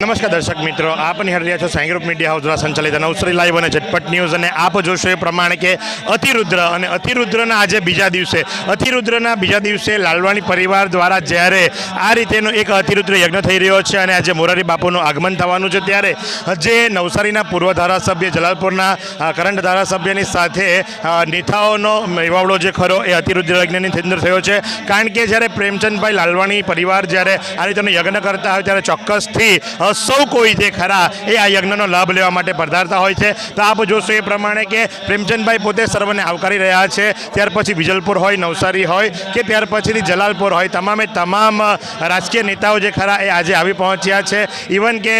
નમસ્કાર દર્શક મિત્રો, આપ નિહાળી રહ્યા છો સાઈ મીડિયા હાઉસ દ્વારા સંચાલિત નવસરી લાઈવ અને ઝટપટ ન્યૂઝ અને આપ જોશો એ પ્રમાણે કે અતિરુદ્ર અને અતિરુદ્રના આજે બીજા દિવસે, અતિરુદ્રના બીજા દિવસે લાલવાણી પરિવાર દ્વારા જ્યારે આ રીતેનો એક અતિરુદ્ર યજ્ઞ થઈ રહ્યો છે અને આજે મોરારી બાપુનું આગમન થવાનું છે, ત્યારે જે નવસારીના પૂર્વ ધારાસભ્ય જલાલપુરના કરંટ ધારાસભ્યની સાથે નેતાઓનો મેવાવડો જે ખરો એ અતિરુદ્ર યજ્ઞની અંદર થયો છે. કારણ કે જ્યારે પ્રેમચંદભાઈ લાલવાણી પરિવાર જ્યારે આ રીતેનો યજ્ઞ કરતા હોય ત્યારે ચોક્કસથી સૌ કોઈ જે ખરા એ આ યજ્ઞનો લાભ લેવા માટે પધારતા હોય છે. તો આપ જોશો એ પ્રમાણે કે પ્રેમચંદભાઈ પોતે સર્વને આવકારી રહ્યા છે. ત્યાર પછી વિજલપુર હોય, નવસારી હોય કે ત્યાર પછીથી જલાલપુર હોય, તમામે તમામ રાજકીય નેતાઓ જે ખરા એ આજે આવી પહોંચ્યા છે. ઇવન કે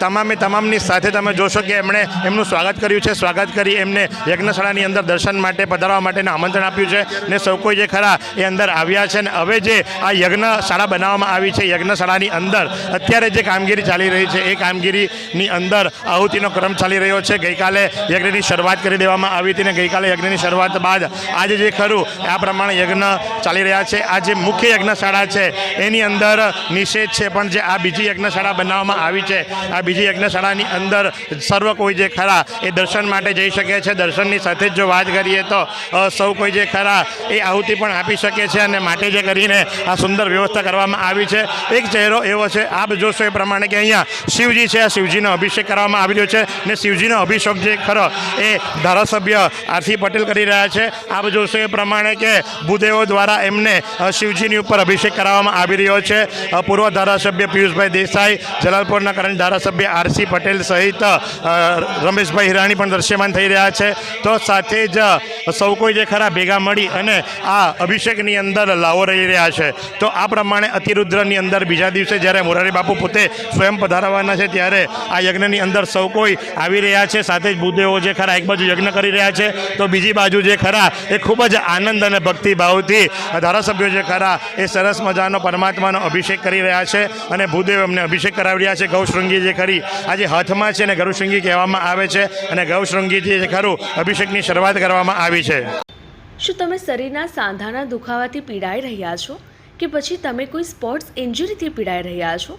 તમામે તમામની સાથે તમે જોશો કે એમણે એમનું સ્વાગત કર્યું છે. સ્વાગત કરી એમને યજ્ઞશાળાની અંદર દર્શન માટે પધારવા માટેનું આમંત્રણ આપ્યું છે ને સૌ કોઈ જે ખરા એ અંદર આવ્યા છે. અને હવે જે આ યજ્ઞશાળા બનાવવામાં આવી છે, યજ્ઞશાળાની અંદર અત્યારે જે કામગીરી ચાલી રહી છે એ કામગીરીની અંદર આહુતિનો ક્રમ ચાલી રહ્યો છે. ગઈકાલે યજ્ઞની શરૂઆત કરી દેવામાં આવી હતી ને ગઈકાલે યજ્ઞની શરૂઆત બાદ આજે જે ખરું, આ પ્રમાણે યજ્ઞ ચાલી રહ્યા છે. આ જે મુખ્ય યજ્ઞશાળા છે, એની અંદર નિષેધ છે. પણ જે આ બીજી યજ્ઞશાળા બનાવવામાં આવી છે, આ બીજી યજ્ઞશાળાની અંદર સર્વ કોઈ જે ખરા એ દર્શન માટે જઈ શકે છે. દર્શનની સાથે જ જો વાત કરીએ તો સૌ કોઈ જે ખરા એ આહુતિ પણ આપી શકે છે અને માટે જે કરીને આ સુંદર વ્યવસ્થા કરવામાં આવી છે. એક ચહેરો એવો છે, આપ જોશો એ પ્રમાણે કે અહીંયા શિવજી છે આ શિવજીનો અભિષેક કરવામાં આવી રહ્યો છે ને શિવજીનો અભિષેક જે ખરો એ ધારાસભ્ય આરસી પટેલ કરી રહ્યા છે. આપ જોશો એ પ્રમાણે કે ભૂદેવો દ્વારા એમને શિવજીની ઉપર અભિષેક કરાવવામાં આવી રહ્યો છે. પૂર્વ ધારાસભ્ય પિયુષભાઈ દેસાઈ, જલાલપુરના કરંટ ધારાસભ્ય આરસી પટેલ સહિત રમેશભાઈ હિરાણી પણ દ્રશ્યમાન થઈ રહ્યા છે. તો સાથે જ સૌ કોઈ જે ખરા ભેગા મળી અને આ અભિષેકની અંદર લાવો રહી રહ્યા છે. તો આ પ્રમાણે અતિરુદ્રની અંદર બીજા દિવસે જ્યારે મોરારી બાપુ પોતે સ્વયં પધારવાના છે ત્યારે આ યજ્ઞની અંદર સૌ કોઈ આવી રહ્યા છે. સાથે જ ભૂદેવો જે ખરા એક બાજુ યજ્ઞ કરી રહ્યા છે, તો બીજી બાજુ જે ખરા એ ખૂબ જ આનંદ અને ભક્તિભાવથી ધારાસભ્યો જે ખરા એ સરસ મજાનો પરમાત્માનો અભિષેક કરી રહ્યા છે અને ભૂદેવ એમને અભિષેક કરાવી રહ્યા છે. ગૌશૃંગી જે ખરી આજે હાથમાં છે ને ગૌશૃંગી કહેવામાં આવે છે અને ગૌશૃંગીથી જે ખરું અભિષેકની શરૂઆત કરવામાં આવી છે. શું તમે શરીરના સાંધાના દુખાવાથી પીડાઈ રહ્યા છો? કે પછી તમે કોઈ સ્પોર્ટ્સ ઇન્જરીથી પીડાઈ રહ્યા છો?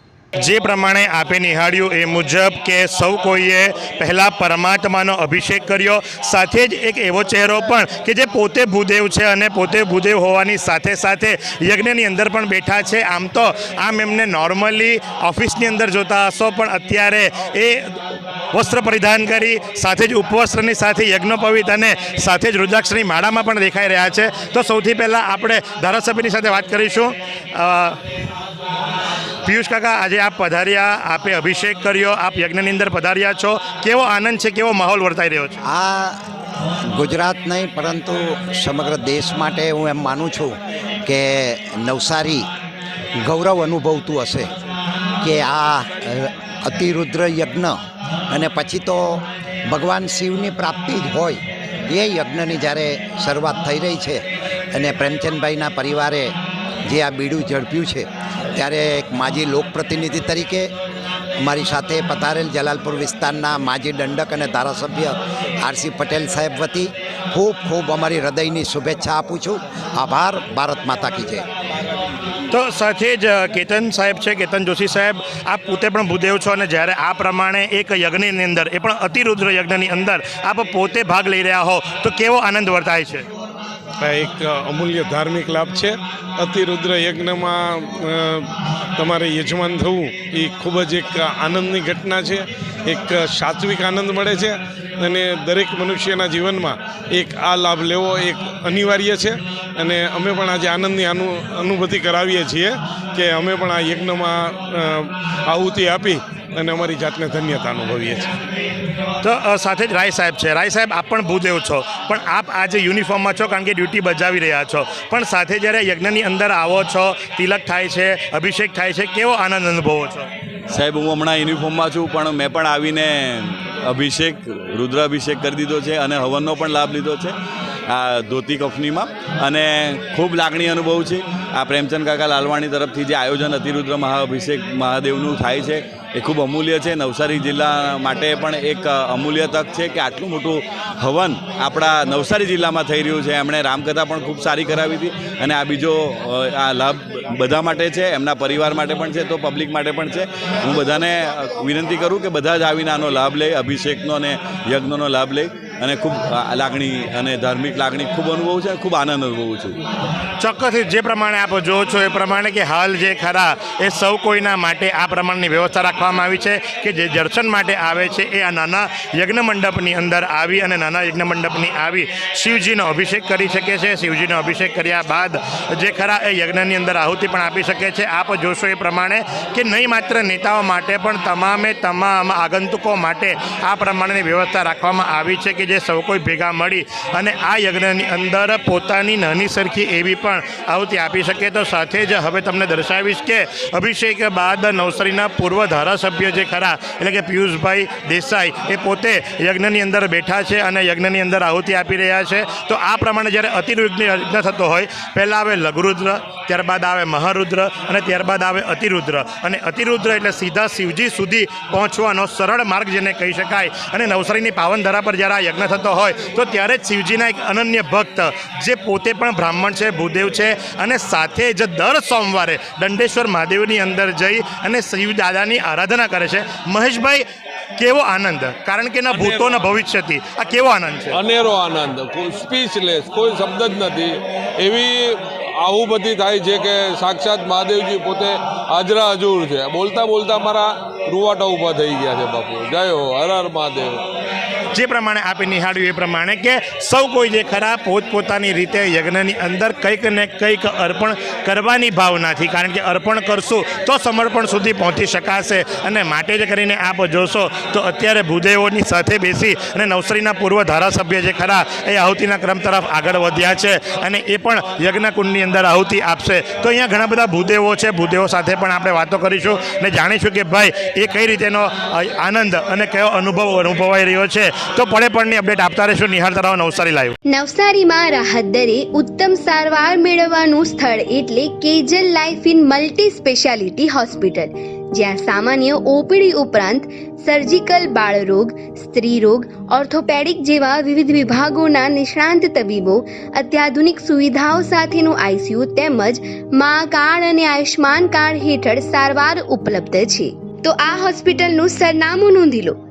જે પ્રમાણે આપે નિહાળ્યું એ મુજબ કે સૌ કોઈએ પહેલાં પરમાત્માનો અભિષેક કર્યો, સાથે જ એક એવો ચહેરો પણ કે જે પોતે ભૂદેવ છે અને પોતે ભૂદેવ હોવાની સાથે સાથે યજ્ઞની અંદર પણ બેઠા છે. આમ તો આમ એમને નોર્મલી ઓફિસની અંદર જોતા હશો, પણ અત્યારે એ વસ્ત્ર પરિધાન કરી, સાથે જ ઉપવસ્ત્રની સાથે યજ્ઞોપવિત અને સાથે જ રુદ્રાક્ષની માળામાં પણ દેખાઈ રહ્યા છે. તો સૌથી પહેલાં આપણે ધારાસભ્યની સાથે વાત કરીશું. પિયુષ કાકા, આજે આપ પધાર્યા, આપે અભિષેક કર્યો, આપ યજ્ઞની અંદર પધાર્યા છો. કેવો આનંદ છે, કેવો માહોલ વર્તાઈ રહ્યો છે? આ ગુજરાત નહીં, પરંતુ સમગ્ર દેશ માટે હું એમ માનું છું કે નવસારી ગૌરવ અનુભવતું હશે કે આ અતિરુદ્ર યજ્ઞ અને પછી તો ભગવાન શિવની પ્રાપ્તિ જ હોય એ યજ્ઞની જ્યારે શરૂઆત થઈ રહી છે અને પ્રેમચંદભાઈના પરિવારે જે આ બીડું ઝડપ્યું છે ત્યારે એક માજી લોકપ્રતિનિધિ તરીકે મારી સાથે પધારેલ જલાલપુર વિસ્તારના માજી દંડક અને ધારાસભ્ય આરસી પટેલ સાહેબ વતી ખૂબ ખૂબ અમારી હૃદયની શુભેચ્છા આપું છું. આભાર. ભારત માતા કી જય. તો સાથે જ કેતન સાહેબ છે, કેતન જોશી સાહેબ, આપ પોતે પણ ભૂદેવ છો અને જ્યારે આ પ્રમાણે એક યજ્ઞની અંદર, એ પણ અતિરુદ્ર યજ્ઞની અંદર આપ પોતે ભાગ લઈ રહ્યા હો, તો કેવો આનંદ વર્તાય છે? એક અમૂલ્ય ધાર્મિક લાભ છે. અતિરુદ્ર યજ્ઞમાં તમારે યજમાન થવું એ ખૂબ જ એક આનંદની ઘટના છે. એક સાત્વિક આનંદ મળે છે. અને દરેક મનુષ્યના જીવનમાં એક આ લાભ લેવો એક અનિવાર્ય છે. અને અમે પણ આજે આનંદની અનુ અનુભૂતિ કરાવીએ છીએ કે અમે પણ આ યજ્ઞમાં આહુતિ આપી અને અમારી જાતને ધન્યતા અનુભવીએ છીએ. તો સાથે જ રાય સાહેબ છે. રાય સાહેબ આપ પણ ભૂદેવ છો. પણ આપ આજે યુનિફોર્મમાં છો કારણ કે ડ્યુટી બજાવી રહ્યા છો. પણ સાથે જ્યારે યજ્ઞની અંદર આવો છો તિલક થાય છે અભિષેક થાય છે કેવો આનંદ અનુભવો છો? સાહેબ હું હમણાં યુનિફોર્મમાં છું પણ મેં પણ આવીને અભિષેક, રુદ્રાભિષેક કરી દીધો છે અને હવનનો પણ લાભ લીધો છે આ ધોતી કંપનીમાં અને ખૂબ લાગણી અનુભવ છે. આ પ્રેમચંદ કાકા લાલવાણી તરફથી જે આયોજન અતિરુદ્ર મહાઅભિષેક મહાદેવનું થાય છે એ ખૂબ અમૂલ્ય છે. નવસારી જિલ્લા માટે પણ એક અમૂલ્ય તક છે કે આટલું મોટું હવન આપણા નવસારી જિલ્લામાં થઈ રહ્યું છે. એમણે રામકથા પણ ખૂબ સારી કરાવી હતી અને આ બીજો આ લાભ બધા માટે છે, એમના પરિવાર માટે પણ છે, તો પબ્લિક માટે પણ છે. હું બધાને વિનંતી કરું કે બધા જ આવીને આનો લાભ લે, અભિષેકનો અને યજ્ઞનો લાભ લે. અને ખૂબ લાગણી અને ધાર્મિક લાગણી ખૂબ અનુભવું છે ખૂબ આનંદ અનુભવું છું. ચોક્કસ, જે પ્રમાણે આપ જો છો એ પ્રમાણે કે હાલ જે ખરા એ સૌ કોઈના માટે આ પ્રમાણની વ્યવસ્થા રાખવામાં આવી છે કે જે દર્શન માટે આવે છે એ આ નાના યજ્ઞ મંડપની અંદર આવી અને નાના યજ્ઞ મંડપની આવી શિવજીનો અભિષેક કરી શકે છે. શિવજીનો અભિષેક કર્યા બાદ જે ખરા એ યજ્ઞની અંદર આહુતિ પણ આપી શકે છે. આપ જોશો એ પ્રમાણે કે નહીં માત્ર નેતાઓ માટે પણ તમામે તમામ આગંતુકો માટે આ પ્રમાણેની વ્યવસ્થા રાખવામાં આવી છે કે જે સૌ કોઈ ભેગા મળી અને આ યજ્ઞની અંદર પોતાની નાની સરખી એવી પણ આહુતિ આપી શકે. તો સાથે જ હવે તમને દર્શાવીશ કે અભિષેક બાદ નવસારીના પૂર્વ ધારાસભ્ય જે ખરા, એટલે કે પિયુષભાઈ દેસાઈ, એ પોતે યજ્ઞની અંદર બેઠા છે અને યજ્ઞની અંદર આહુતિ આપી રહ્યા છે. તો આ પ્રમાણે જ્યારે અતિરુદ્ર યજ્ઞ થતો હોય, પહેલાં આવે લઘુરુદ્ર, ત્યારબાદ આવે મહારુદ્ર અને ત્યારબાદ આવે અતિરુદ્ર. અને અતિરુદ્ર એટલે સીધા શિવજી સુધી પહોંચવાનો સરળ માર્ગ જેને કહી શકાય. અને નવસારીની પાવનધરા પર જ્યારે આ યજ્ઞ થતો હોય તો ત્યારે જ શિવજીના એક અનન્ય ભક્ત જે પોતે પણ બ્રાહ્મણ છે ભૂદેવ છે અને સાથે જ દર સોમવારે દંડેશ્વર મહાદેવની અંદર જઈ અને શિવદાદાની આરાધના કરે છે. મહેશભાઈ કેવો આનંદ? કારણ કે ના ભૂતો ના ભવિષ્યથી. આ કેવો આનંદ છે? અનેરો આનંદ. સ્પીચલેસ કોઈ શબ્દ જ નથી. એવી આહુબધી થાય છે કે સાક્ષાત મહાદેવજી પોતે હાજરા હજુર છે. બોલતા બોલતા મારા રૂવાટા ઊભા થઈ ગયા છે બાપુ. જય હો હર હર મહાદેવ. જે પ્રમાણે આપી નિહાળ્યું એ પ્રમાણે કે સૌ કોઈ જે ખરા પોતપોતાની રીતે યજ્ઞની અંદર કંઈક ને કંઈક અર્પણ કરવાની ભાવનાથી, કારણ કે અર્પણ કરશું તો સમર્પણ સુધી પહોંચી શકાશે. અને માટે જ કરીને આપ જોશો તો અત્યારે ભૂદેવોની સાથે બેસી અને નવસારીના પૂર્વ ધારાસભ્ય જે ખરા એ આહુતિના ક્રમ તરફ આગળ વધ્યા છે અને એ પણ યજ્ઞકુંડની અંદર આહુતિ આપશે. તો અહીંયા ઘણા બધા ભૂદેવો છે. ભૂદેવો સાથે પણ આપણે વાતો કરીશું અને જાણીશું કે ભાઈ એ કઈ રીતેનો આનંદ અને કયો અનુભવ અનુભવાઈ રહ્યો છે. તો પડે પડની અપડેટ આપતા રહેશું. નિહાળતા રહો નવસારી લાઈવ નવસારીમાં રાહત દરે ઉત્તમ સારવાર મેળવવાનું સ્થળ એટલે Kejal life in multi speciality hospital જ્યાં સામાન્ય ઓપીડી ઉપરાંત સર્જિકલ બાળરોગ, સ્ત્રીરોગ ઓર્થોપેડિક જેવા વિવિધ વિભાગોના નિષ્ણાંત તબીબો, અત્યાધુનિક સુવિધાઓ સાથેનું આઈસીયુ તેમજ મા કાર્ડ અને આયુષ્માન કાર્ડ હેઠળ સારવાર ઉપલબ્ધ છે. તો આ હોસ્પિટલનું સરનામું નોંધી લો.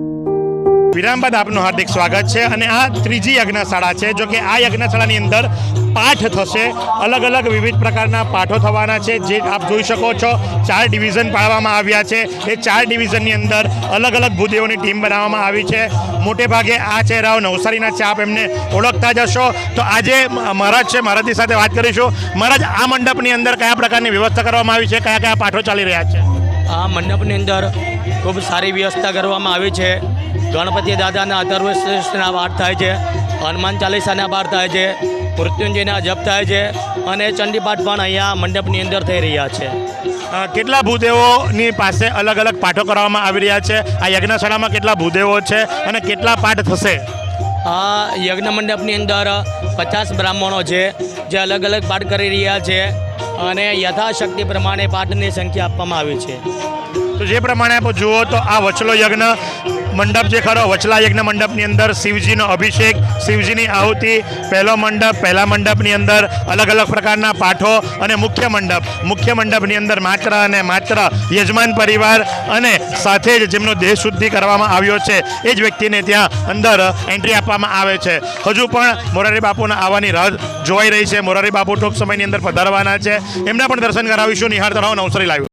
વિરામ બાદ આપનું હાર્દિક સ્વાગત છે અને આ ત્રીજી યજ્ઞશાળા છે, જો કે આ યજ્ઞશાળાની અંદર પાઠ થશે. અલગ અલગ વિવિધ પ્રકારના પાઠો થવાના છે, જે આપ જોઈ શકો છો. ચાર ડિવિઝન પાડવામાં આવ્યા છે. એ ચાર ડિવિઝનની અંદર અલગ અલગ ભૂદેવોની ટીમ બનાવવામાં આવી છે. મોટે ભાગે આ ચહેરાઓ નવસારીના છે, આપ એમને ઓળખતા જશો તો આજે મહારાજ છે મહારાજની સાથે વાત કરીશું. મહારાજ, આ મંડપની અંદર કયા પ્રકારની વ્યવસ્થા કરવામાં આવી છે? કયા કયા પાઠો ચાલી રહ્યા છે? આ મંડપની અંદર ખૂબ સારી વ્યવસ્થા કરવામાં આવી છે. ગણપતિ દાદાના અધર્વશ્રેષ્ઠના પાઠ થાય છે હનુમાન ચાલીસાના પાઠ થાય છે મૃત્યુંજયના જપ થાય છે અને ચંડીપાઠ પણ અહીંયા મંડપની અંદર થઈ રહ્યા છે. કેટલા ભૂદેવોની પાસે અલગ અલગ પાઠો કરવામાં આવી રહ્યા છે? આ યજ્ઞશાળામાં કેટલા ભૂદેવો છે અને કેટલા પાઠ થશે? આ યજ્ઞ મંડપની અંદર પચાસ બ્રાહ્મણો છે જે અલગ અલગ પાઠ કરી રહ્યા છે અને યથાશક્તિ પ્રમાણે પાઠની સંખ્યા આપવામાં આવી છે. તો જે પ્રમાણે આપ જુઓ તો આ વચલો યજ્ઞ મંડપ જે ખરો. વચલા યજ્ઞ મંડપની અંદર શિવજીનો અભિષેક, શિવજીની આહુતિ, પહેલો મંડપ, પહેલા મંડપની અંદર અલગ અલગ પ્રકારના પાઠો અને મુખ્ય મંડપ. મુખ્ય મંડપની અંદર માત્ર અને માત્ર યજમાન પરિવાર અને સાથે જ જેમનો દેહ શુદ્ધિ કરવામાં આવ્યો છે, એ જ વ્યક્તિને ત્યાં અંદર એન્ટ્રી આપવામાં આવે છે. હજુ પણ મોરારી બાપુના આવવાની રાહ જોવાઈ રહી છે. મોરારી બાપુ ટૂંક સમયની અંદર પધારવાના છે. એમના પણ દર્શન કરાવીશું. નિહાળતા રહો. નવસરી લાઈવ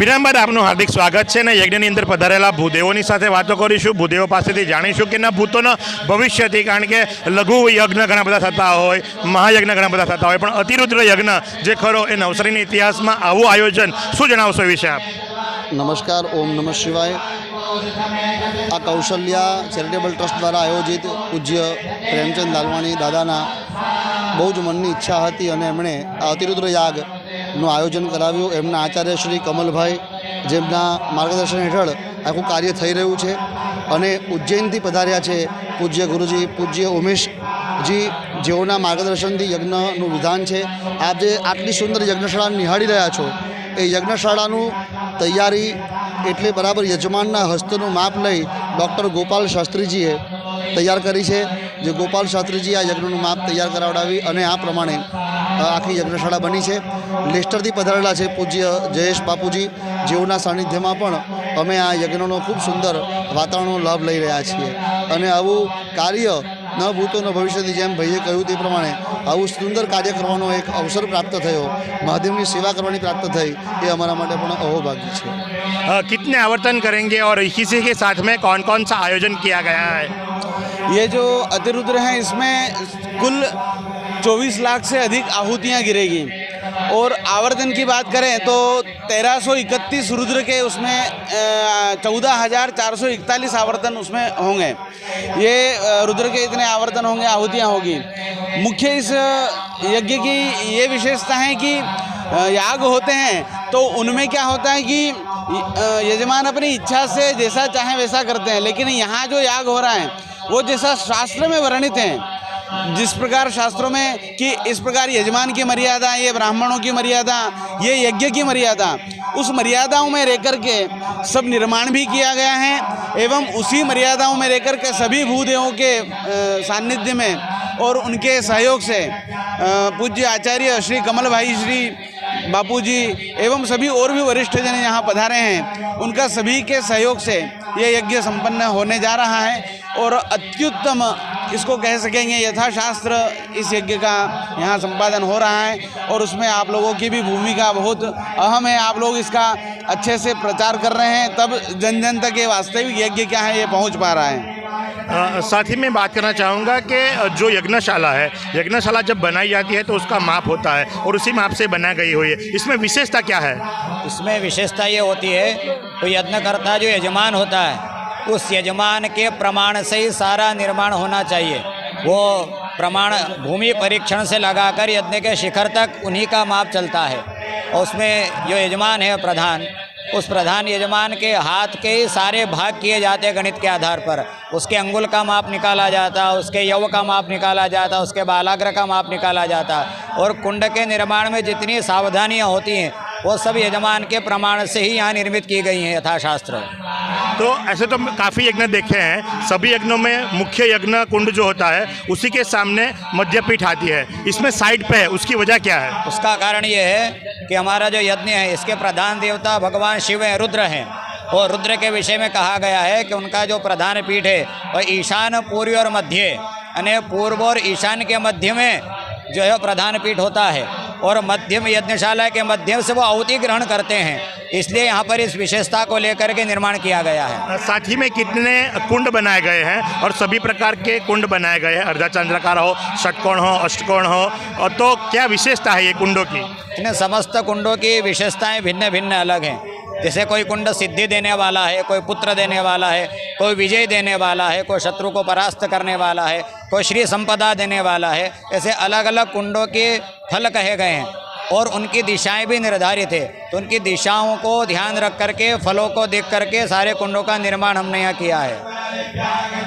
વિરામ બાદ આપનું હાર્દિક સ્વાગત છે અને યજ્ઞની અંદર પધારેલા ભૂદેવોની સાથે વાતો કરીશું. ભૂદેવો પાસેથી જાણીશું કે ના ભૂતોના ભવિષ્યથી કારણ કે લઘુ યજ્ઞ ઘણા બધા થતા હોય મહાયજ્ઞ ઘણા બધા થતા હોય પણ અતિરુદ્ર યજ્ઞ જે ખરો એ નવસારીના ઇતિહાસમાં આવું આયોજન. શું જણાવશો એ વિશે આપ? નમસ્કાર ઓમ નમઃ શિવાય. આ કૌશલ્યા ચેરિટેબલ ટ્રસ્ટ દ્વારા આયોજિત પૂજ્ય પ્રેમચંદ લાલવાણી દાદાના બહુ જ મનની ઈચ્છા હતી અને એમણે આ અતિરુદ્ર યાગનું આયોજન કરાવ્યું. એમના આચાર્ય શ્રી કમલભાઈ, જેમના માર્ગદર્શન હેઠળ આખું કાર્ય થઈ રહ્યું છે. અને ઉજ્જૈનથી પધાર્યા છે પૂજ્ય ગુરુજી, પૂજ્ય ઉમેશજી, જેઓના માર્ગદર્શનથી યજ્ઞનું વિધાન છે. આપ જે આટલી સુંદર યજ્ઞશાળા નિહાળી રહ્યા છો, એ યજ્ઞશાળાનું તૈયારી એટલે બરાબર યજમાનના હસ્તનું માપ લઈ ડૉક્ટર ગોપાલ શાસ્ત્રીજીએ તૈયાર કરી છે. જે ગોપાલ શાસ્ત્રીજી આ યજ્ઞનું માપ તૈયાર કરાવડાવી અને આ પ્રમાણે આખી યજ્ઞશાળા બની છે લેસ્ટરથી પધારેલા છે પૂજ્ય જયેશ બાપુજી જેઓના સાનિધ્યમાં પણ અમે આ યજ્ઞનો ખૂબ સુંદર વાતાવરણનો લાભ લઈ રહ્યા છીએ અને આવું કાર્ય ન ભૂતો ન ભવિષ્યથી જેમ ભાઈએ કહ્યું તે પ્રમાણે આવું સુંદર કાર્ય કરવાનો એક અવસર પ્રાપ્ત થયો મહાદેવની સેવા કરવાની પ્રાપ્ત થઈ એ અમારા માટે પણ અહોભાગ્ય છે अ, कितने आवर्तन करेंगे और इसी के साथ में कौन कौन सा आयोजन किया गया है ये जो अतिरुद्र हैं इसमें कुल 24 लाख से अधिक आहुतियाँ गिरेगी। और आवर्तन की बात करें तो तेरह सौ इकतीस रुद्र के उसमें चौदह हज़ार चार सौ इकतालीस आवर्तन उसमें होंगे। ये रुद्र के इतने आवर्तन होंगे, आहुतियाँ होगी। मुख्य इस यज्ञ की ये विशेषता है कि याग होते हैं तो उनमें क्या होता है कि यजमान अपनी इच्छा से जैसा चाहे वैसा करते हैं, लेकिन यहाँ जो याग हो रहा है, वो जैसा शास्त्र में वर्णित है जिस प्रकार शास्त्रों में कि इस प्रकार यजमान की मर्यादा, ये ब्राह्मणों की मर्यादा, ये यज्ञ की मर्यादा, उस मर्यादाओं में रह कर के सब निर्माण भी किया गया है एवं उसी मर्यादाओं में रह कर के सभी भूदेवों के सान्निध्य में और उनके सहयोग से पूज्य आचार्य श्री कमल भाई, श्री बापूजी एवं सभी और भी वरिष्ठ जन यहाँ पधारे हैं, उनका सभी के सहयोग से ये यज्ञ संपन्न होने जा रहा है और अत्युत्तम इसको कह सकेंगे? यथाशास्त्र इस यज्ञ का यहाँ संपादन हो रहा है और उसमें आप लोगों की भी भूमिका बहुत अहम है। आप लोग इसका अच्छे से प्रचार कर रहे हैं। तब जन जन तक ये वास्तविक यज्ञ क्या है ये पहुँच पा रहा है। साथ ही मैं बात करना चाहूँगा कि जो यज्ञशाला है यज्ञशाला जब बनाई जाती है तो उसका माप होता है और उसी माप से बना गई हुई है। इसमें विशेषता क्या है? इसमें विशेषता ये होती है तो यज्ञकर्ता जो यजमान होता है उस यजमान के प्रमाण से ही सारा निर्माण होना चाहिए। वो प्रमाण भूमि परीक्षण से लगाकर यज्ञ के शिखर तक उन्हीं का माप चलता है। और उसमें जो यजमान है प्रधान, उस प्रधान यजमान के हाथ के ही सारे भाग किए जाते हैं गणित के आधार पर। उसके अंगुल का माप निकाला जाता, उसके यव का माप निकाला जाता, उसके बालाग्र का माप निकाला जाता। और कुंड के निर्माण में जितनी सावधानियाँ होती हैं, वो सब यजमान के प्रमाण से ही यहाँ निर्मित की गई हैं यथाशास्त्र। तो ऐसे तो काफ़ी यज्ञ देखे हैं। सभी यज्ञों में मुख्य यज्ञ कुंड जो होता है, उसी के सामने मध्यपीठ आती है। इसमें साइड पे है, उसकी वजह क्या है? उसका कारण ये है कि हमारा जो यज्ञ है, इसके प्रधान देवता भगवान शिव हैं, रुद्र हैं। और रुद्र के विषय में कहा गया है कि उनका जो प्रधान पीठ है, वह ईशान, पूर्व और मध्य। यानी पूर्व और ईशान के मध्य में जो है, प्रधान पीठ होता है। और मध्यम यज्ञशाला के मध्यम से वो आहुति ग्रहण करते हैं। इसलिए यहाँ पर इस विशेषता को लेकर के निर्माण किया गया है। साथ ही में कितने कुंड बनाए गए हैं और सभी प्रकार के कुंड बनाए गए हैं? अर्धाचंद्रकार हो षटकोण हो अष्टकोण हो और तो क्या विशेषता है ये कुंडों की? इन समस्त कुंडों की विशेषताएँ भिन्न भिन्न अलग हैं। जैसे कोई कुंड सिद्धि देने वाला है कोई पुत्र देने वाला है कोई विजय देने वाला है कोई शत्रु को परास्त करने वाला है कोई श्री संपदा देने वाला है ऐसे अलग अलग कुंडों के फल कहे गए हैं। और उनकी दिशाएं भी निर्धारित है तो उनकी दिशाओं को ध्यान रख करके फलों को देख करके सारे कुंडों का निर्माण हमने यहाँ किया है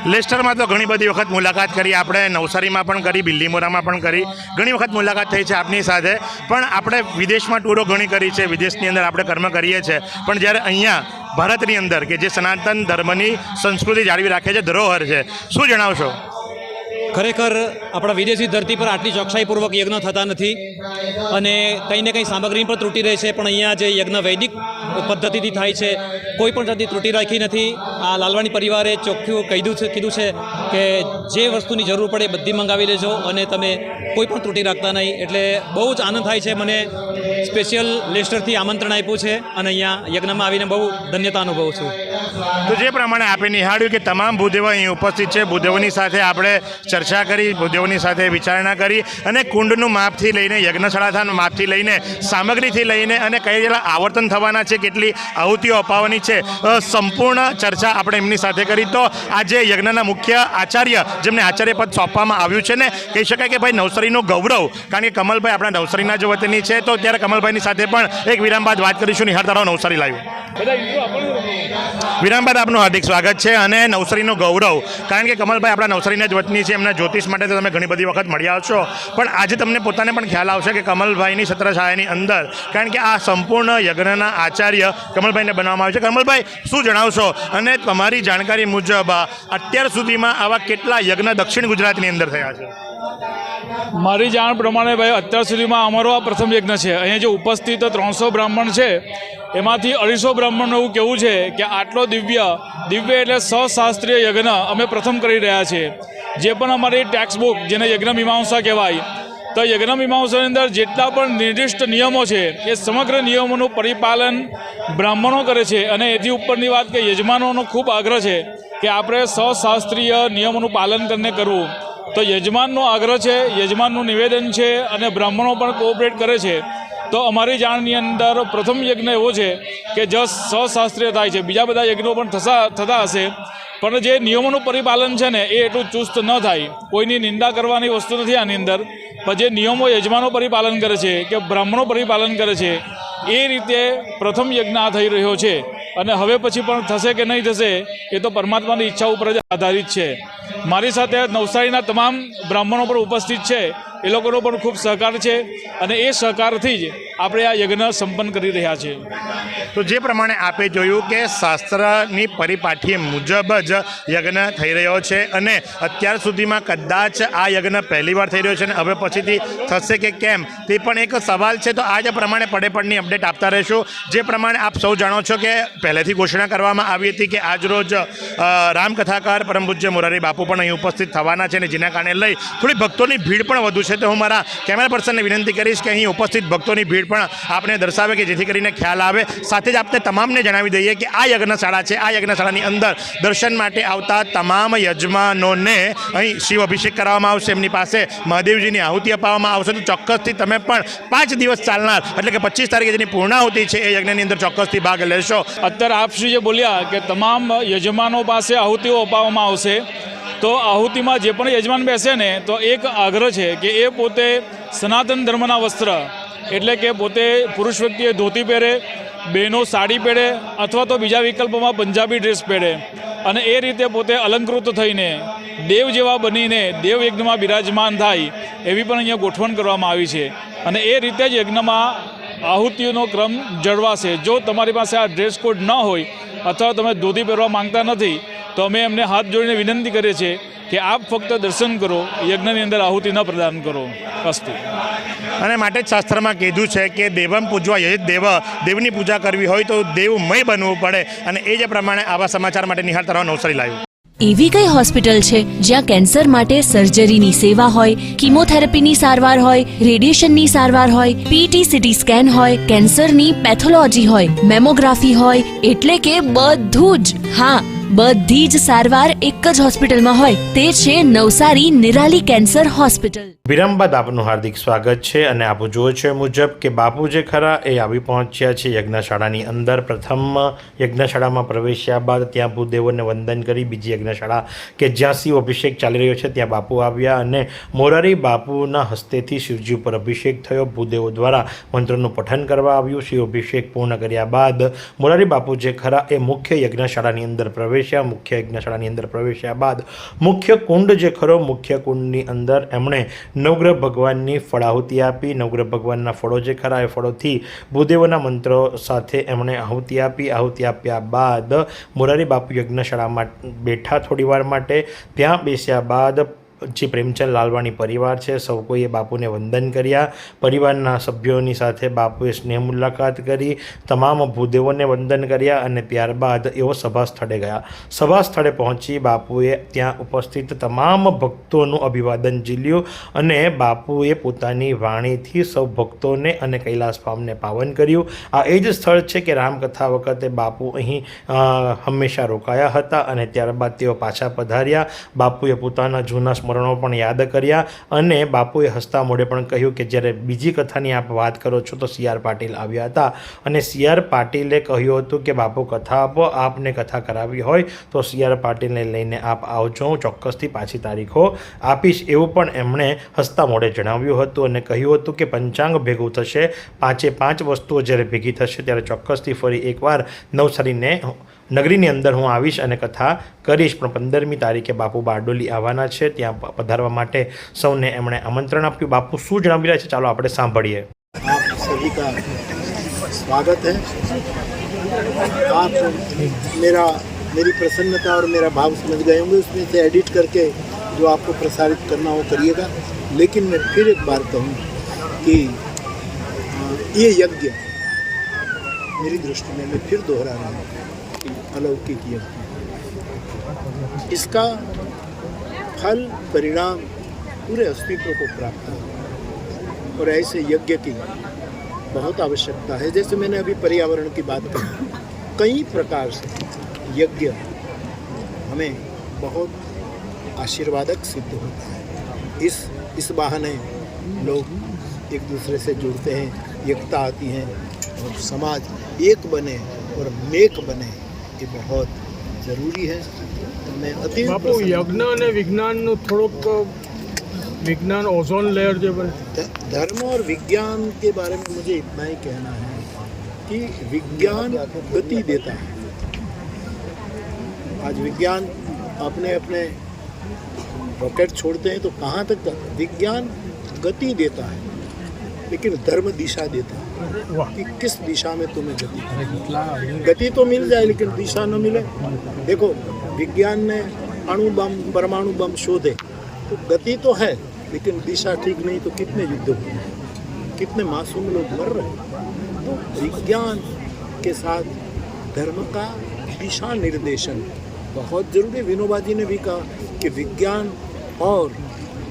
લેસ્ટરમાં તો ઘણી બધી વખત મુલાકાત કરી આપણે નવસારીમાં પણ કરી બિલ્લીમોરામાં પણ કરી ઘણી વખત મુલાકાત થઈ છે આપની સાથે પણ આપણે વિદેશમાં ટૂરો ઘણી કરી છે વિદેશની અંદર આપણે કર્મ કરીએ છીએ પણ જ્યારે અહીંયા ભારતની અંદર કે જે સનાતન ધર્મની સંસ્કૃતિ જાળવી રાખે છે ધરોહર છે શું જણાવશો ખરેખર આપણા વિદેશી ધરતી પર આટલી ચોકસાઈપૂર્વક યજ્ઞ થતા નથી અને કંઈ ને કંઈ સામગ્રી પણ ત્રુટી રહે છે, પણ અહીંયા જે યજ્ઞ વૈદિક પદ્ધતિથી થાય છે, કોઈ પણ જાતની ત્રુટી રાખી નથી. આ લાલવાણી પરિવારે ચોખ્ખું કીધું છે કીધું છે કે જે વસ્તુની જરૂર પડે બધી મંગાવી લેજો અને તમે કોઈ પણ ત્રુટી રાખતા નહીં. એટલે બહુ જ આનંદ થાય છે, મને સ્પેશિયલ લેસ્ટરથી આમંત્રણ આપ્યું છે અને અહીંયા યજ્ઞમાં આવીને બહુ ધન્યતા અનુભવું છું. તો જે પ્રમાણે આપે નિહાળ્યું કે તમામ ભૂદેવો અહીં ઉપસ્થિત છે, ભૂદેવોની સાથે આપણે ચર્ચા કરી, ભૂદેવોની સાથે વિચારણા કરી અને કુંડનું માપથી લઈને યજ્ઞશાળાના માપથી લઈને, સામગ્રીથી લઈને અને કઈ જેટલા આવર્તન થવાના છે, કેટલી આહુતિઓ અપાવવાની છે સંપૂર્ણ ચર્ચા આપણે એમની સાથે કરી. તો આજે યજ્ઞના મુખ્ય આચાર્ય જેમને આચાર્ય પદ સોંપવામાં આવ્યું છે ને, કહી શકાય કે ભાઈ નવસારીનું ગૌરવ, કારણ કે કમલભાઈ આપણા નવસારીના જ વતની છે, તો ત્યારે કમલભાઈની સાથે પણ એક વિરામ બાદ વાત કરીશું. નિહાળતા તારો નવસારી લાઈવ. વિરામ બાદ આપનું હાર્દિક સ્વાગત છે અને નવસારીનું ગૌરવ. કારણ કે કમલભાઈ આપણા નવસારીના જ વતની છે, એમના જ્યોતિષ માટે તમે ઘણી બધી વખત મળ્યા આવશો. પણ આજે તમને પોતાને પણ ખ્યાલ આવશે કે કમલભાઈની સત્રછાયાની અંદર, કારણ કે આ સંપૂર્ણ યજ્ઞના આચાર્ય કમલભાઈને બનાવવામાં આવ્યું છે. કમલભાઈ, શું જણાવશો? અને તમારી જાણકારી મુજબ, અત્યાર સુધીમાં આવા કેટલા યજ્ઞ દક્ષિણ ગુજરાતની અંદર થયા છે? મારી જાણ પ્રમાણે ભાઈ, અત્યાર સુધીમાં અમારો આ પ્રથમ યજ્ઞ છે. અહીંયા જે ઉપસ્થિત ત્રણસો બ્રાહ્મણ છે એમાંથી અઢીસો બ્રાહ્મણનું એવું કહેવું છે કે આટલો દિવ્ય દિવ્ય એટલે સશાસ્ત્રીય યજ્ઞ અમે પ્રથમ કરી રહ્યા છીએ. જે પણ અમારી ટેક્સ બુક જેને યજ્ઞ મીમાંસા કહેવાય, તો યજ્ઞ મીમાંસાની અંદર જેટલા પણ નિર્દિષ્ટ નિયમો છે, એ સમગ્ર નિયમોનું પરિપાલન બ્રાહ્મણો કરે છે અને એથી ઉપરની વાત કે યજમાનોનો ખૂબ આગ્રહ છે કે આપણે સશાસ્ત્રીય નિયમોનું પાલન કરીને કરવું. તો યજમાનનો આગ્રહ છે, યજમાનનું નિવેદન છે અને બ્રાહ્મણો પણ કોઓપરેટ કરે છે. તો અમારી જાણની અંદર પ્રથમ યજ્ઞ એવો છે કે જ સશાસ્ત્રીય થાય છે. બીજા બધા યજ્ઞો પણ થતા થતા હશે. પણ જે નિયમોનું પરિપાલન છે ને, એ એટલું ચુસ્ત ન થાય. કોઈની નિંદા કરવાની વસ્તુ નથી આની અંદર. પણ જે નિયમો યજમાનો પરિપાલન કરે છે, કે બ્રાહ્મણો પરિપાલન કરે છે, એ રીતે પ્રથમ યજ્ઞ આ થઈ રહ્યો છે. અને હવે પછી પણ થશે કે નહીં થશે, એ તો પરમાત્માની ઈચ્છા ઉપર જ આધારિત છે. મારી સાથે નવસારીના તમામ બ્રાહ્મણો પણ ઉપસ્થિત છે. એ લોકોનો પણ ખૂબ સહકાર છે અને એ સહકારથી જ આપણે આ યજ્ઞ સંપન્ન કરી રહ્યા છીએ. તો જે પ્રમાણે આપે જોયું કે શાસ્ત્રની પરિપાઠી મુજબ જ યજ્ઞ થઈ રહ્યો છે અને અત્યાર સુધીમાં કદાચ આ યજ્ઞ પહેલીવાર થઈ રહ્યો છે અને હવે પછીથી થશે કે કેમ તે પણ એક સવાલ છે. તો આ જ પ્રમાણે પડે પડની અપડેટ આપતા રહીશું. જે પ્રમાણે આપ સૌ જાણો છો કે પહેલેથી ઘોષણા કરવામાં આવી હતી કે આજરોજ રામકથાકાર પરમ પૂજ્ય મોરારી બાપુ પણ અહીં ઉપસ્થિત થવાના છે અને જેના કારણે લઈ થોડી ભક્તોની ભીડ પણ વધુ છે. તો હું મારા કેમેરા પર્સનને વિનંતી કરીશ કે અહીં ઉપસ્થિત ભક્તોની ભીડ પણ આપને દર્શાવે કે જેથી કરીને ખ્યાલ આવે. સાથે જ આપણે તમામને જણાવી દઈએ કે આ યજ્ઞશાળા છે. આ યજ્ઞશાળાની અંદર દર્શન માટે આવતા તમામ યજમાનોને અહીં શિવ અભિષેક કરવામાં આવશે. એમની પાસે મહાદેવજીની આહુતિ અપાવવામાં આવશે. તો ચોક્કસથી તમે પણ પાંચ દિવસ ચાલનાર, એટલે કે પચીસ તારીખે જેની પૂર્ણાહુતિ છે એ યજ્ઞની અંદર ચોક્કસથી ભાગ લેશો. અત્યારે આપશ્રી જે બોલ્યા કે તમામ યજમાનો પાસે આહુતિઓ અપાવવામાં આવશે, તો આહુતિમાં જે પણ યજમાન બેસે ને, તો એક આગ્રહ છે કે એ પોતે સનાતન ધર્મના વસ્ત્ર એટલે કે પોતે પુરુષ વ્યક્તિએ ધોતી પહેરે, બહેનો સાડી પહેરે અથવા તો બીજા વિકલ્પમાં પંજાબી ડ્રેસ પહેરે. અને એ રીતે પોતે અલંકૃત થઈને દેવ જેવા બનીને દેવ યજ્ઞમાં બિરાજમાન થાય એવી પણ અહીંયા ગોઠવણ કરવામાં આવી છે. અને એ રીતે જ યજ્ઞમાં આહુતિઓનો ક્રમ જળવાશે. જો તમારી પાસે આ ડ્રેસ કોડ ન હોય અથવા તમે ધોતી પહેરવા માંગતા નથી તો અમે એમને હાથ જોડીને વિનંતી કરીએ છીએ કે આપ ફક્ત દર્શન કરો યજ્ઞની અંદર આહુતિ ન પ્રદાન કરો અસ્તુ. અને માટે જ શાસ્ત્રમાં કીધું છે કે દેવમ પૂજવા યજ દેવ દેવની પૂજા કરવી હોય તો દેવમય બનવું પડે અને એ જ પ્રમાણે આવા સમાચાર માટે નિહાળતા રહો નવસારી લાવ્યું. એવી કઈ હોસ્પિટલ છે જ્યાં કેન્સર માટે સર્જરીની સેવા હોય કિમોથેરાપીની સારવાર હોય રેડિયેશનની સારવાર હોય પીટી સીટી સ્કેન હોય કેન્સરની પેથોલોજી હોય મેમોગ્રાફી હોય એટલે કે બધું જ. હા બધી જ સારવાર એક જ હોસ્પિટલમાં હોય. તે છે નવસારી નિરાલી કેન્સર હોસ્પિટલ. વિરામ બાદ આપનું હાર્દિક સ્વાગત છે અને આપ જુઓ છો મુજબ કે બાપુ જે ખરા એ આવી પહોંચ્યા છે યજ્ઞશાળાની અંદર. પ્રથમ યજ્ઞશાળામાં પ્રવેશ્યા બાદ ત્યાં ભૂદેવોને વંદન કરી બીજી યજ્ઞશાળા કે જ્યાં શિવ અભિષેક ચાલી રહ્યો છે ત્યાં બાપુ આવ્યા અને મોરારી બાપુના હસ્તેથી શિવજી ઉપર અભિષેક થયો. ભૂદેવો દ્વારા મંત્રનું પઠન કરવા આવ્યું. શિવ અભિષેક પૂર્ણ કર્યા બાદ મોરારી બાપુ જે ખરા એ મુખ્ય યજ્ઞશાળાની અંદર પ્રવેશ્યા, મુખ્ય યજ્ઞશાળાની અંદર પ્રવેશ્યા બાદ મુખ્ય કુંડ જે ખરો, મુખ્ય કુંડની અંદર એમણે નવગ્રહ ભગવાનની ફળાહુતિ આપી. નવગ્રહ ભગવાનના ફળો જે ખરા, એ ફળોથી ભૂદેવોના મંત્રો સાથે એમણે આહુતિ આપી. આહુતિ આપ્યા બાદ મોરારી બાપુ યજ્ઞશાળામાં બેઠા થોડી વાર માટે. ત્યાં બેસ્યા બાદ જે પ્રેમચંદ લાલવાણી પરિવાર છે, સૌ કોઈએ બાપુને વંદન કર્યા. પરિવારના સભ્યોની સાથે બાપુએ સ્નેહ મુલાકાત કરી, તમામ ભૂદેવોને વંદન કર્યા અને ત્યારબાદ એઓ સભા સ્થળે ગયા. સભા સ્થળે પહોંચી બાપુએ ત્યાં ઉપસ્થિત તમામ ભક્તોનું અભિવાદન ઝીલ્યું અને બાપુએ પોતાની વાણીથી સૌ ભક્તોને અને કૈલાસ ફામને પાવન કર્યું. આ એ જ સ્થળ છે કે રામકથા વખતે બાપુ અહીં હંમેશા રોકાયા હતા અને ત્યારબાદ તેઓ પાછા પધાર્યા. બાપુએ પોતાના જૂના સ્મરણો પણ યાદ કર્યા અને બાપુએ હસતા મોઢે પણ કહ્યું કે જ્યારે બીજી કથાની આપ વાત કરો છો તો સી આર પાટીલ આવ્યા હતા. અને સી આર પાટીલે કહ્યું હતું કે, બાપુ, કથા આપો, આપને કથા કરાવી હોય તો સી આર પાટીલને લઈને આપ આવજો, હું ચોક્કસથી પાછી તારીખો આપીશ. એવું પણ એમણે હસતા મોઢે જણાવ્યું હતું અને કહ્યું હતું કે, પંચાંગ ભેગું થશે, પાંચે પાંચ વસ્તુઓ જ્યારે ભેગી થશે ત્યારે ચોક્કસથી ફરી એકવાર નવસારીને નગરીની અંદર હું આવીશ અને કથા કરીશ પણ પંદરમી તારીખે બાપુ બારડોલી આવવાના છે ત્યાં પ- પધારવા માટે સૌને એમણે આમંત્રણ આપ્યું બાપુ શું જણાવી રહ્યા છે ચાલો આપણે સાંભળીએ आप सभी का स्वागत है आप मेरा मेरी प्रसन्नता और मेरा भाव समझ गए होंगे उसमें से एडिट करके जो आपको प्रसारित करना हो करिएगा लेकिन मैं फिर एक बार कहूँ कि अ, ये यज्ञ मेरी दृष्टि में मैं फिर दोहरा रहा हूँ कि अलौकिक यज्ञ। इसका फल, परिणाम पूरे अस्तित्व को प्राप्त है। और ऐसे यज्ञ की बहुत आवश्यकता है। जैसे मैंने अभी पर्यावरण की बात कही, कई प्रकार से यज्ञ हमें बहुत आशीर्वादक सिद्ध होता है। इस इस बहाने लोग एक दूसरे से जुड़ते हैं, एकता आती है और समाज एक बने और नेक बने। ये बहुत ज़रूरी है तो मैं अति બાપુ યજ્ઞ અને વિજ્ઞાનનું થોડુંક વિજ્ઞાન ઓઝોન લેયર જે બને ध- धर्म और विज्ञान के बारे में मुझे इतना ही कहना है कि विज्ञान गति देता है आज विज्ञान अपने अपने रॉकेट छोड़ते हैं तो कहाँ तक जाता है? विज्ञान गति देता है लेकिन धर्म दिशा देता है कि किस दिशा में तुम्हें गति? गति तो मिल जाए, लेकिन दिशा न मिले। देखो, विज्ञान ने अणु बम, परमाणु बम शोधे। तो गति तो है, लेकिन दिशा ठीक नहीं तो कितने युद्ध हुए? कितने मासूम लोग मर रहे तो विज्ञान के साथ धर्म का दिशा निर्देशन। बहुत ज़रूरी, विनोबा जी ने भी कहा कि विज्ञान और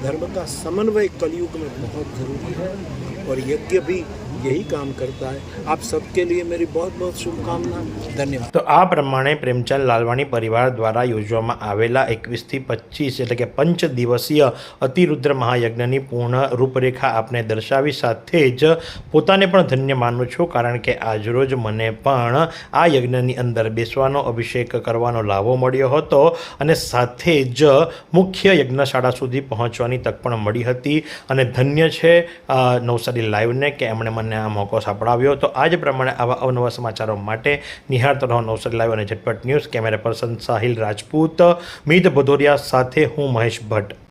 धर्म का समन्वय कलयुग में बहुत ज़रूरी है। और यज्ञ भी यही काम करता है आप सबके लिए मेरी बहुत बहुत शुभकामनाएं धन्यवाद તો આ પ્રમાણે પ્રેમચંદ લાલવાણી પરિવાર દ્વારા યોજવામાં આવેલા એકવીસથી પચીસ એટલે કે પંચ દિવસીય અતિરુદ્ર મહાયજ્ઞની પૂર્ણ રૂપરેખા આપને દર્શાવી સાથે જ પોતાને પણ ધન્ય માનું છું કારણ કે આજરોજ મને પણ આ યજ્ઞની અંદર બેસવાનો અભિષેક કરવાનો લાભો મળ્યો હતો અને સાથે જ મુખ્ય યજ્ઞશાળા સુધી પહોંચવાની તક પણ મળી હતી અને ધન્ય છે અ, નવસારી લાઈવને કે એમણે મને આ મોકો સાંપડાવ્યો તો આ જ પ્રમાણે આવા અવનવા સમાચારો માટે નિહાળતો રહો નવસારી લાઈવ અને Jhatpat news camera person Sahil Rajput, Meet Bhadoria સાથે હું મહેશ ભટ્ટ.